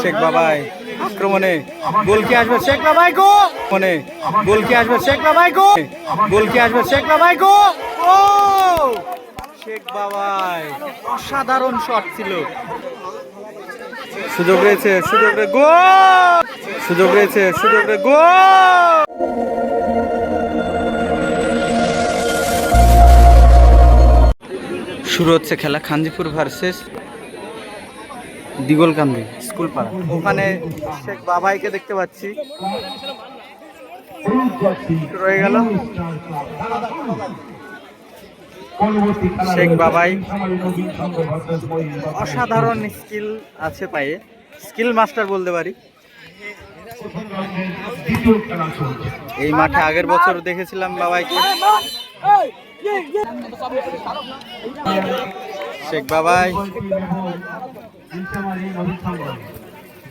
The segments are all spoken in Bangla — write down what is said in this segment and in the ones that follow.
শেখ বাবাই আক্রমণে। গোল কি আসবে শেখ বাবাই গো। মনে গোল কি আসবে শেখ বাবাই গো। গোল কি আসবে শেখ বাবাই গো। ও! শেখ বাবাই। অসাধারণ শট ছিল। সুযোগ রয়েছে সুযোগ রে গো সুযোগ রয়েছে সুযোগ রে গো শুরু হচ্ছে খেলা খানজিপুর ভার্সেস দিগলকান্দি স্কুল পাড়া। ওখানে শেখ বাবাইকে দেখতে পাচ্ছি। রয়ে গেল। শেখ বাবাই। অসাধারণ স্কিল আছে পায়ে। স্কিল মাস্টার বলতে পারি। এই মাঠে আগের বছর দেখেছিলাম বাবাইকে। শেখ বাবাই।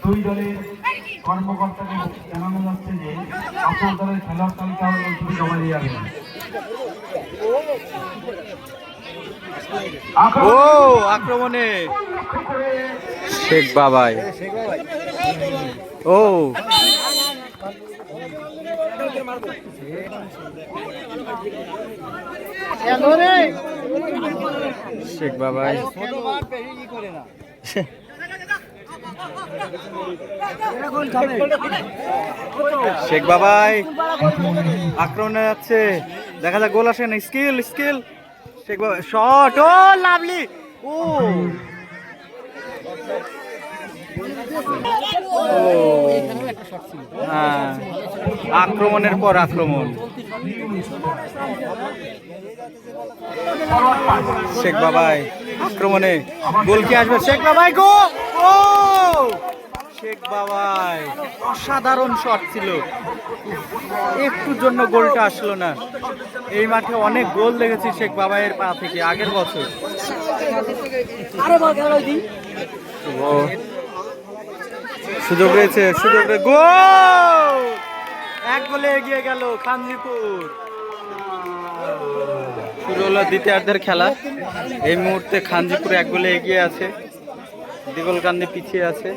দুই দলের কর্মকর্তাকে জানানো যাচ্ছে যে আপনার দলের খেলার তালিকা জমা দিয়ে যাবেন ও আক্রমণে শেখ বাবাই। ও। শেখ বাবাই। শেখ বাবাই, আক্রমণে যাচ্ছে। দেখা যাক গোল আসে না। Skill skill. শেখ বাবা শট! ও, লাভলি! ও! আক্রমণের পর আক্রমণ। শেখ বাবাই আক্রমণে। গোল কি আসবে? শেখ বাবাই গো! ও! শেখ বাবাই অসাধারণ শট ছিল। একটুর জন্য গোলটা আসলো না। এই মাঠে অনেক গোল দেখেছি শেখ বাবাইয়ের পা থেকে আগের বছর। সুযোগ রয়েছে, সুযোগ গোল! এক গোলে এগিয়ে গেল খানজিপুর। শুরু হলো দ্বিতীয়ার্ধের খেলা। এই মুহূর্তে খানজিপুর এক গোলে এগিয়ে আছে। দিগলকান্দি পিছিয়ে আছে।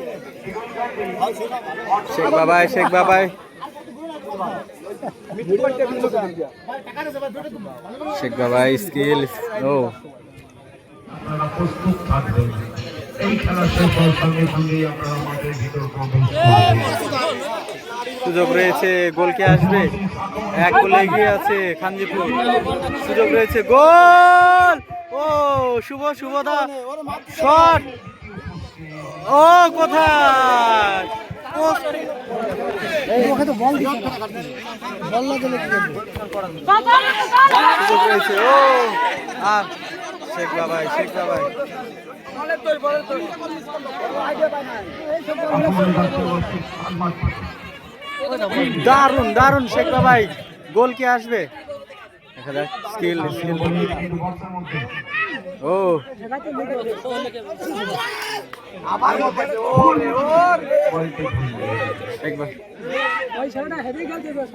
শেখ বাবাই শেখ বাবাই। শেখ বাবাই, স্কিল, ও। এই খেলা শেষ সঙ্গে সঙ্গেই সুযোগ রয়েছে গোল কে আসবে? এক গোলে এগিয়ে আছে খানজিপুর। সুযোগ রয়েছে গোল! ও শুভ শুভদা শট! ও কোথায়? সুযোগ রয়েছে ও আর শেখ বাবাই শেখ বাবাই দারুণ দারুণ শেখ বাবাই গোল কে আসবে দেখা যাক স্কিল ও আদিবাসী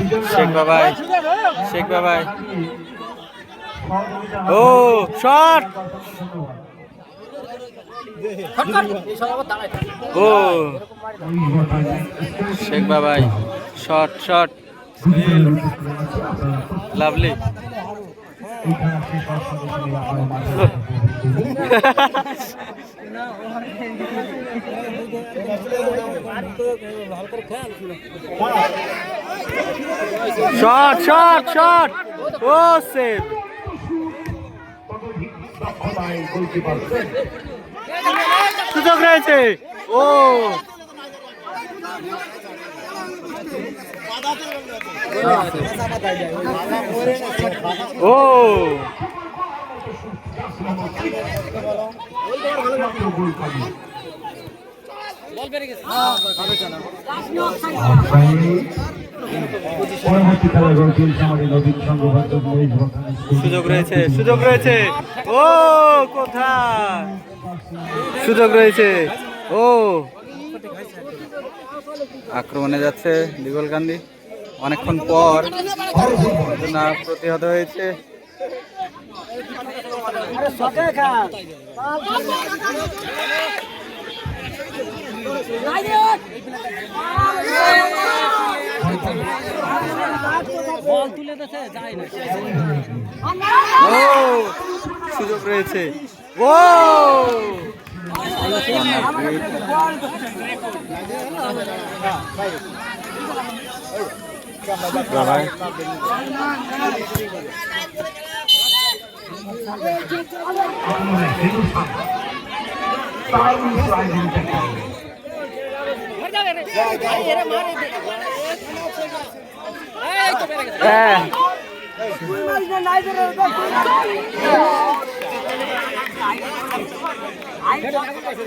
দুজন শেখ বাবাই শেখ বাবাই। ও শট! ও Sheikh Babai shot shot. Lovely. Shot shot shot. ও সেভ। সুযোগ রয়েছে ও ও। সুযোগ রয়েছে সুযোগ রয়েছে ও কোথায় সুযোগ রয়েছে। ও। আক্রমণে যাচ্ছে দিগল গান্ধী। অনেকক্ষণ পর না প্রতিহত হয়েছে। ও সুযোগ রয়েছে। ও বাবাই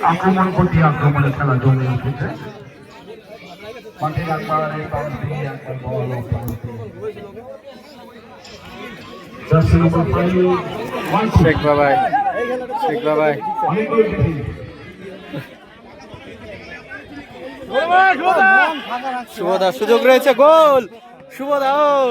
আক্রমণে প্রতি আক্রমণে খেলা জমে উঠেছে। মাঠের একবারে প্রান্তে একবার বল প্রান্তে jersey number five one Sheikh Babai Sheikh Babai. শুভদা সুযোগ রয়েছে গোল। শুভদা ও।